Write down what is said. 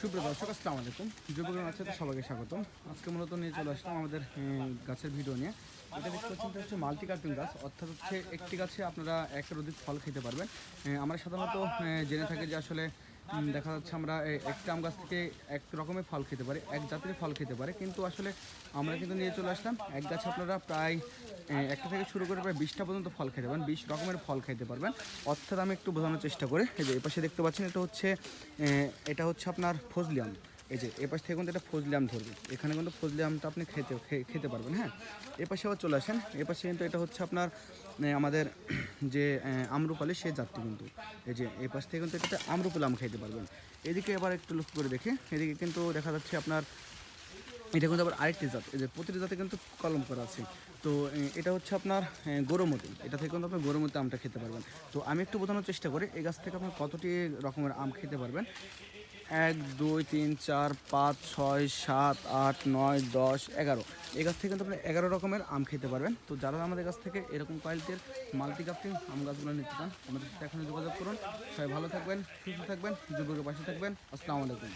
সুপ্রিয় দর্শক, আসসালামু আলাইকুম। যুবকের আছে তো সবাইকে স্বাগতম। আজকে মূলত নিয়ে চলে আসলাম আমাদের গাছের ভিডিও নিয়ে। এটা দেখতে পাচ্ছেন হচ্ছে মাল্টি কার্পিং গাছ, অর্থাৎ হচ্ছে একটি গাছে আপনারা একের অধিক ফল খেতে পারবেন। আমরা সাধারণত জেনে থাকি যে আসলে দেখা যাচ্ছে আমরা একটা আম গাছ থেকে এক রকমের ফল খেতে পারি, এক জাতের ফল খেতে পারি। কিন্তু আসলে আমরা কিন্তু নিয়ে চলে আসলাম। এক গাছে আপনারা প্রায় একটা থেকে শুরু করে প্রায় বিশটা পর্যন্ত ফল খেতে পারবেন, বিশ রকমের ফল খেতে পারবেন। অর্থাৎ আমি একটু বোঝানোর চেষ্টা করি। এই যে, এপাশে দেখতে পাচ্ছেন, এটা হচ্ছে এটা হচ্ছে আপনার ফজলিয়াম। এই যে, এপাশ থেকে কিন্তু এটা ফজলিয়াম ধরবে। এখানে কিন্তু ফজলিয়ামটা আপনি খেতে খেতে পারবেন হ্যাঁ? এপাশে আবার চলে আসেন। এপাশে কিন্তু এটা হচ্ছে আপনার আমাদের যে আমরুপালি সেই জাতটি কিন্তু। এই যে এই পাশ থেকে কিন্তু এটা আমরুপালি আম খেতে পারবেন। এদিকে এবার একটু লক্ষ্য করে দেখি। এদিকে কিন্তু দেখা যাচ্ছে আপনার এটা কিন্তু আবার আরেকটি জাত। এই যে প্রতিটি জাতে কিন্তু কলম করা আছে। তো এটা হচ্ছে আপনার গরুমতি। এটা থেকে কিন্তু আপনি গরুমতি আমটা খেতে পারবেন। তো আমি একটু বোঝানোর চেষ্টা করি, এই গাছ থেকে আপনি কতটি রকমের আম খেতে পারবেন? এক, দুই, তিন, চার, পাঁচ, ছয়, সাত, আট, নয়, দশ, এগারো। এই গাছ থেকে কিন্তু আপনি এগারো রকমের আম খেতে পারবেন। তো যারা আমাদের কাছ থেকে এরকম কোয়ালিটির মাল্টি কাপটিং আম গাছগুলো নিতে চান, আমাদের সাথে এখনই যোগাযোগ করুন। সবাই ভালো থাকবেন, সুস্থ থাকবেন যুবকের পাশে থাকবেন। আসসালামু আলাইকুম।